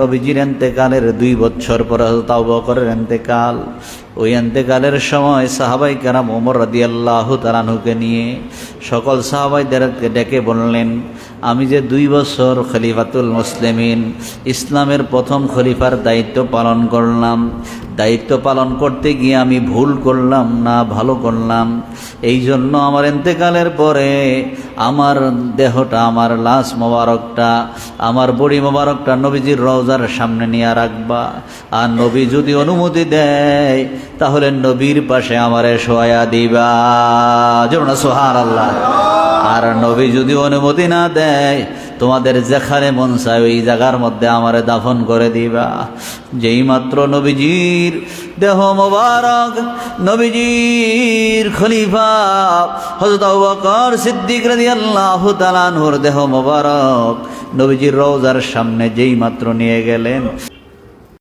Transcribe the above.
নবীজির এন্তেকালের দুই বছর পর তাও বকরের এন্তেকাল। ওই এন্তেকালের সময় সাহাবাই কারাম ওমর রাদি আল্লাহ তালানহুকে নিয়ে সকল সাহাবাইদেরকে ডেকে বললেন, আমি যে দুই বছর খলিফাতুল মুসলিমিন, ইসলামের প্রথম খলিফার দায়িত্ব পালন করলাম দায়িত্ব পালন করতে গিয়ে আমি ভুল করলাম, না ভালো করলাম, এই জন্য আমার এতেকালের পরে আমার দেহটা, আমার লাশ মোবারকটা, আমার বড়ি মোবারকটা নবীজির রওজার সামনে নিয়ে রাখবা। আর নবী যদি অনুমতি দেয়, তাহলে নবীর পাশে আমারে সোয়া দিবা। যেমন সোহার আল্লাহ আর নবী যদি অনুমতি না দেয় তোমাদের যেখানে মন চায় ওই জায়গার মধ্যে আমারে দাফন করে দিবা। যেই মাত্র নবীজির দেহ মোবারক, নবীজির খলিফা হজরত বকর সিদ্দিক রাদিয়াল্লাহু তাআলা তালানহুর দেহ মোবারক নবীজির রওজার সামনে যেই মাত্র নিয়ে গেলেন।